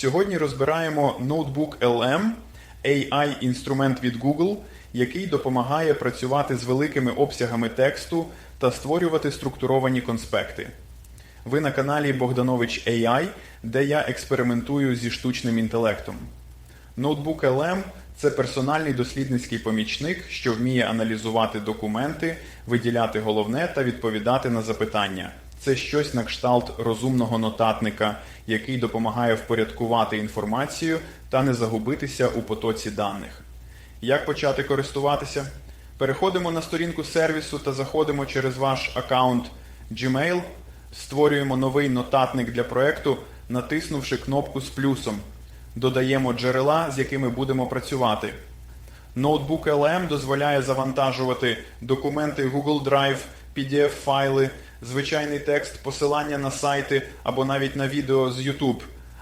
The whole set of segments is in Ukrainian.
Сьогодні розбираємо ноутбук LM, AI-інструмент від Google, який допомагає працювати з великими обсягами тексту та створювати структуровані конспекти. Ви на каналі Богданович AI, де я експериментую зі штучним інтелектом. Ноутбук LM – це персональний дослідницький помічник, що вміє аналізувати документи, виділяти головне та відповідати на запитання. Це щось на кшталт розумного нотатника, який допомагає впорядкувати інформацію та не загубитися у потоці даних. Як почати користуватися? Переходимо на сторінку сервісу та заходимо через ваш аккаунт Gmail, створюємо новий нотатник для проекту, натиснувши кнопку з плюсом. Додаємо джерела, з якими будемо працювати. Ноутбук LM дозволяє завантажувати документи Google Drive, PDF-файли, звичайний текст, посилання на сайти або навіть на відео з YouTube.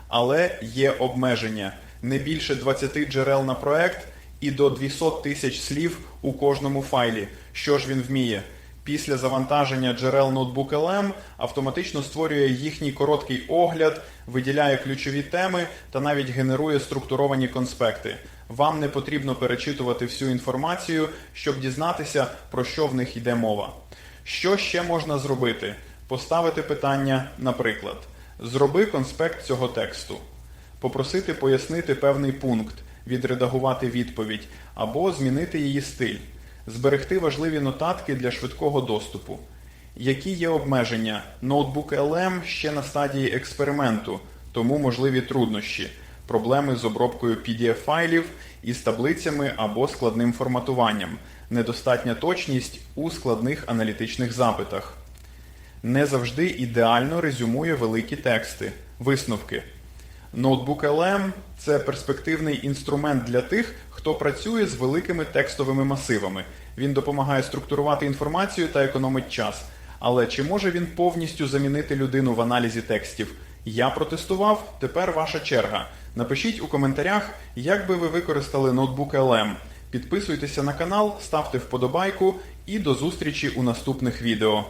Але є обмеження не більше 20 джерел на проект і до 200 тисяч слів у кожному файлі. Що ж він вміє? Після завантаження джерел Notebook LM автоматично створює їхній короткий огляд, виділяє ключові теми та навіть генерує структуровані конспекти. Вам не потрібно перечитувати всю інформацію, щоб дізнатися, про що в них йде мова. Що ще можна зробити? Поставити питання, наприклад, зроби конспект цього тексту, попросити пояснити певний пункт, відредагувати відповідь або змінити її стиль зберегти важливі нотатки для швидкого доступу. Які є обмеження? Ноутбук LM ще на стадії експерименту, тому можливі труднощі, проблеми з обробкою PDF-файлів із таблицями або складним форматуванням, недостатня точність у складних аналітичних запитах. Не завжди ідеально резюмує великі тексти. Висновки. Ноутбук LM – це перспективний інструмент для тих, хто працює з великими текстовими масивами. Він допомагає структурувати інформацію та економить час. Але чи може він повністю замінити людину в аналізі текстів? Я протестував, тепер ваша черга. Напишіть у коментарях, як би ви використали ноутбук LM. Підписуйтеся на канал, ставте вподобайку і до зустрічі у наступних відео.